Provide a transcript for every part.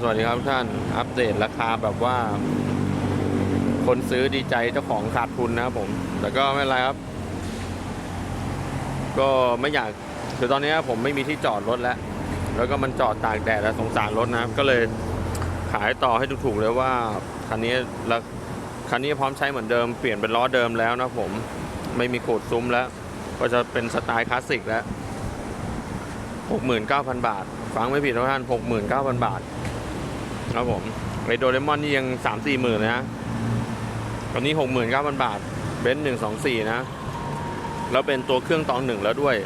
สวัสดีครับท่านอัปเดตราคาแบบว่า คนซื้อดีใจเจ้าของขาดทุนนะครับผม แต่ก็ไม่เป็นไรครับ ก็ไม่อยากคือตอนนี้ผมไม่มีที่จอดรถแล้ว แล้วก็มันจอดตากแดดแล้วสงสารรถนะครับก็เลยขายต่อให้ถูกๆเลยว่าคันนี้ล้วคันนี้พร้อมใช้เหมือนเดิมเปลี่ยนเป็นล้อเดิมแล้วนะผมไม่มีโขดซุ้มแล้ว ก็จะเป็นสไตล์คลาสสิกแล้ว 69,000 บาท ฟังไม่ผิดนะท่าน 69,000 บาท ครับผมไอโดเรมอนนี่ยัง3 4หมื่นเลยนะตอนนี้69,000บาทเบนซ์124นะ แล้วเป็นตัวเครื่องตองหนึ่งแล้วด้วย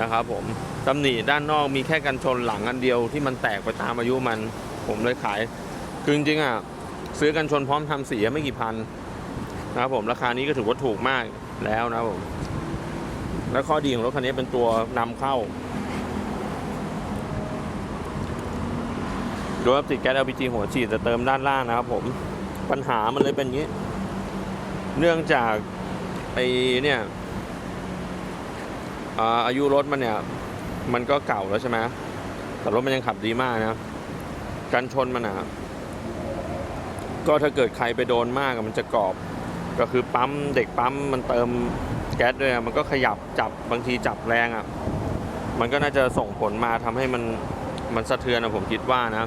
นะครับผมตำหนิด้านนอกมีแค่กันชนหลังอันเดียวที่มันแตกไปตามอายุมัน ผมเลยขาย คือจริงๆอะซื้อกันชนพร้อมทำสีไม่กี่พันนะครับผมราคานี้ก็ถือว่าถูกมากแล้วนะผมแล้วข้อดีของรถคันนี้เป็นตัวนำเข้า โดยติดแก๊ส LPG หัวฉีดจะเติมด้านล่างนะครับผมปัญหามันเลยเป็นอย่างนี้ เนื่องจากไอเนี่ยอายุรถมันเนี่ย มันก็เก่าแล้วใช่ไหมแต่รถมันยังขับดีมากนะกันชนมันอะก็ถ้าเกิดใครไปโดนมากมันจะกรอบ ก็คือปั๊มเด็กปั๊มมันเติมแก๊สด้วยมันก็ขยับจับบางทีจับแรงอะ มันก็น่าจะส่งผลมาทำให้มันมันสะเทือนนะผมคิดว่านะ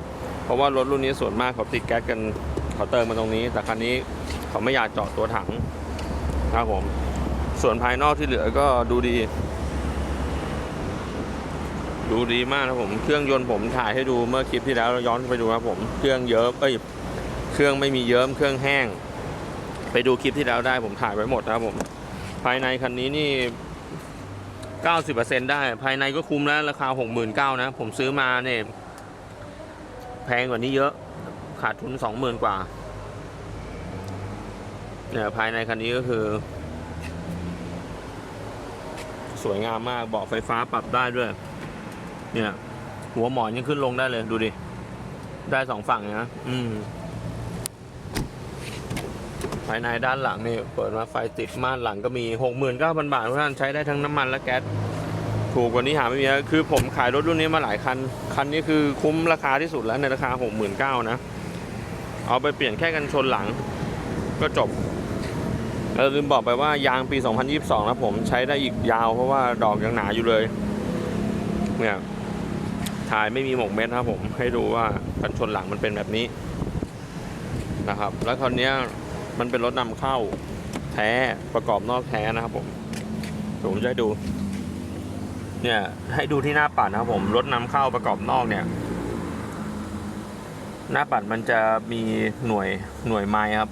ราะว่ารถรุ่นนี้ส่วนมากเขาติดแก๊สกันเขาเติมมาตรงนี้ แต่คันนี้เขาไม่อยากเจาะตัวถังนะครับผม ส่วนภายนอกที่เหลือก็ดูดี ดูดีมากนะผม เครื่องยนต์ผมถ่ายให้ดูเมื่อคลิปที่แล้วย้อนไปดูนะผม เครื่องเยิ้มเอ้ย เครื่องไม่มีเยิ้มเครื่องแห้ง ไปดูคลิปที่แล้วได้ผมถ่ายไว้หมดนะครับผม ภายในคันนี้นี่90%ได้ ภายในก็คุ้มแล้ว ราคา 69,000นะ ผมซื้อมาเนี่ย พงกว่านี้เยอะ ขาดทุน20,000กว่าเนี่ยภายในคันนี้ก็คือ สวยงามมากเบาะไฟฟ้าปรับได้ด้วย เนี่ย หัวหมอนยังขึ้นลงได้เลยดูดิ ได้สองฝั่งนะอืมภายในด้านหลังนี่เปิดมาไฟติดม่านหลังก็มี 69,000 บาททุกท่านใช้ได้ทั้งน้ำมันและแก๊ส ถูกกว่านี้หาไม่มีคือผมขายรถรุ่นนี้มาหลายคัน คันนี้คือคุ้มราคาที่สุดแล้วในราคา 69,000นะ เอาไปเปลี่ยนแค่กันชนหลัง ก็จบแล้วลืมบอกไปว่ายางปี 2022 นะผมใช้ได้อีกยาวเพราะว่าดอกยังหนาอยู่เลย เนี่ยถ่ายไม่มีหมกเม็ดนะครับผมให้ดูว่ากันชนหลังมันเป็นแบบนี้นะครับ แล้วคันนี้มันเป็นรถนำเข้าแท้ประกอบนอกแท้นะครับผมผมจะให้ดู เนี่ยให้ดูที่หน้าปัดนะครับผมรถนำเข้าประกอบนอกเนี่ย หน้าปัดมันจะมีหน่วยหน่วยไมล์ครับ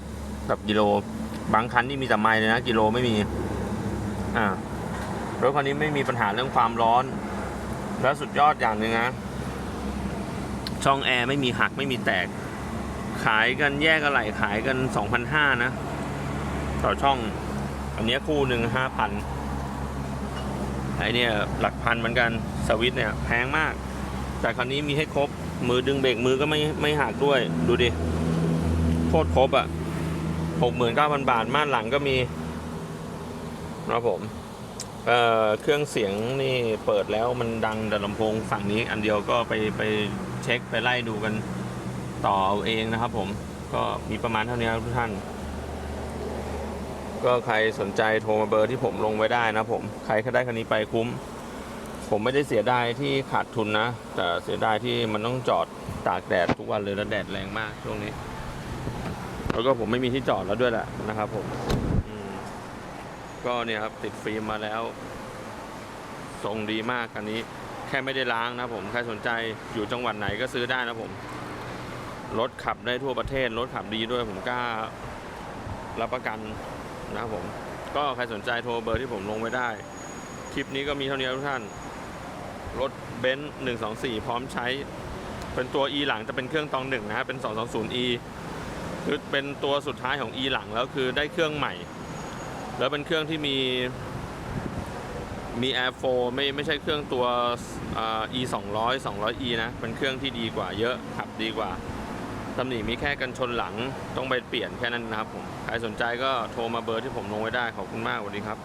กับกิโล บางคันนี่มีแต่ไมล์เลยนะกิโลไม่มี อ่ารถคันนี้ไม่มีปัญหาเรื่องความร้อน แล้วสุดยอดอย่างหนึ่งนะช่องแอร์ไม่มีหักไม่มีแตก ขายกันแยกอะไหลขายกัน2,500นะ ต่อช่อง อันนี้คู่หนึ่ง5,000 ไอเนี่ยหลักพันเหมือนกันสวิตเนี่ยแพงมาก แต่คันนี้มีให้ครบมือดึงเบรกมือก็ไม่ไม่หักด้วยดูดิโคตรครบอะ่ะ69,000บาทม่านหลังก็มีนะครับผมเอ่อเครื่องเสียงนี่เปิดแล้วมันดังแต่ลำโพงฝั่งนี้อันเดียวก็ไปไปเช็คไปไล่ดูกันต่อเอาเองนะครับผมก็มีประมาณเท่านี้ครับทุกท่าน ก็ใครสนใจโทรมาเบอร์ที่ผมลงไว้ได้นะผม ใครก็ได้คันนี้ไปคุ้ม ผมไม่ได้เสียดายที่ขาดทุนนะ แต่เสียดายที่มันต้องจอดตากแดดทุกวันเลยแล้วแดดแรงมากช่วงนี้ แล้วก็ผมไม่มีที่จอดแล้วด้วยแหละนะครับผมมก็เนี่ยครับติดฟิล์มมาแล้วทรงดีมากคันนี้ แค่ไม่ได้ล้างนะผมใครสนใจอยู่จังหวัดไหนก็ซื้อได้นะผมรถขับได้ทั่วประเทศรถขับดีด้วยผมกล้ารับประกัน นะครับผม ก็ใครสนใจโทรเบอร์ที่ผมลงไว้ได้ คลิปนี้ก็มีเท่านี้ทุกท่าน รถเบนซ์หนึ่งสองสี่พร้อมใช้ เป็นตัว e หลังจะเป็นเครื่องตองหนึ่งนะฮะเป็น 220e คือเป็นตัวสุดท้ายของ e หลังแล้วคือได้เครื่องใหม่ แล้วเป็นเครื่องที่มีมี Air 4ไม่ไม่ใช่เครื่องตัวอ่า e 200 200e นะ เป็นเครื่องที่ดีกว่าเยอะขับดีกว่า ตำหนิมีแค่กันชนหลังต้องไปเปลี่ยนแค่นั้นนะครับผม ใครสนใจก็โทรมาเบอร์ที่ผมลงไว้ได้ขอบคุณมากสวัสดีครับ